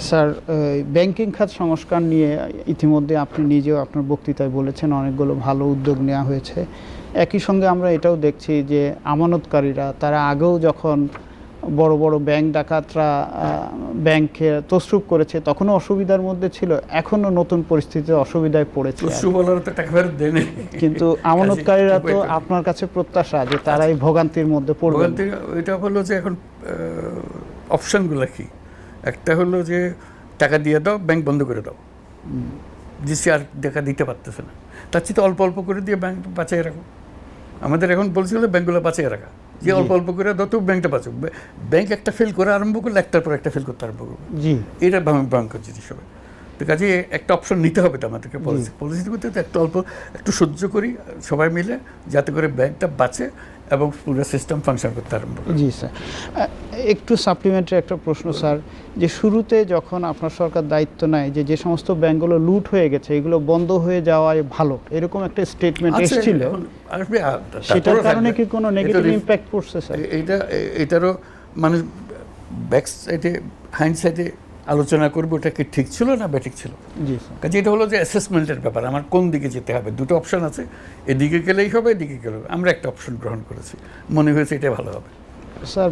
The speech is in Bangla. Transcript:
স্যার ব্যাংকিং খাত সংস্কার নিয়ে ইতিমধ্যে আপনি নিজেও আপনার বক্তৃতায় বলেছেন অনেকগুলো ভালো উদ্যোগ নেওয়া হয়েছে। একই সঙ্গে আমরা এটাও দেখছি যে আমানতকারীরা তারা আগেও যখন বড় বড় ব্যাংক ডাকাতরা ব্যাংকে তসরুপ করেছে তখনও অসুবিধার মধ্যে ছিল এখনও নতুন পরিস্থিতিতে অসুবিধায় পড়েছে। কিন্তু আমানতকারীরা তো আপনার কাছে প্রত্যাশা যে তারা এই ভোগান্তির মধ্যে পড়বে এটা হলো যে এখন অপশনগুলো কি? একটা হলো যে টাকা দিয়ে দাও ব্যাংক বন্ধ করে দাও। জিসি আর টাকা দিতে পারতেছে না। তার চেয়ে অল্প অল্প করে দিয়ে ব্যাংক বাঁচিয়ে রাখো। আমাদের এখন বলছিল ব্যাংকগুলো বাঁচিয়ে রাখা। যে অল্প অল্প করে দাও তো ব্যাংকটা বাঁচুক। ব্যাংক একটা ফেল করে আরম্ভ করলে একটার পর একটা ফেল করতে আরম্ভ করবে। জি। এটা ভয়- ভয়ঙ্কর জিনিস হবে। তো কাজে একটা অপশন নিতে হবে তো আমাদেরকে পলিসি পলিসি করতে তো একটু অল্প একটু সহ্য করি সবাই মিলে যাতে করে ব্যাংকটা বাঁচে। এবং পুরো সিস্টেম ফাংশন করতে আরম্ভ জি স্যার একটু সাপ্লিমেন্টারি একটা প্রশ্ন স্যার যে শুরুতে যখন আপনার সরকার দায়িত্ব নেয় যে যে সমস্ত ব্যাংকগুলো লুট হয়ে গেছে এগুলো বন্ধ হয়ে যাওয়াই ভালো এরকম একটা স্টেটমেন্ট আছে, এসেছিল? সেটার কারণে কি কোনো নেগেটিভ ইম্প্যাক্ট পড়ছে স্যার এটা এটারও মানুষ ব্যাক সাইডে হাইন্ড সাইডে আলোচনা করব ওটা কি ঠিক ছিল না ব্যাঠিক ছিল? কাজে এটা হলো যে অ্যাসেসমেন্টের ব্যাপার আমার কোন দিকে যেতে হবে? দুটো অপশন আছে এদিকে গেলেই হবে এদিকে গেলে হবে। আমরা একটা অপশন গ্রহণ করেছি। মনে হয়েছে এটা ভালো হবে। স্যার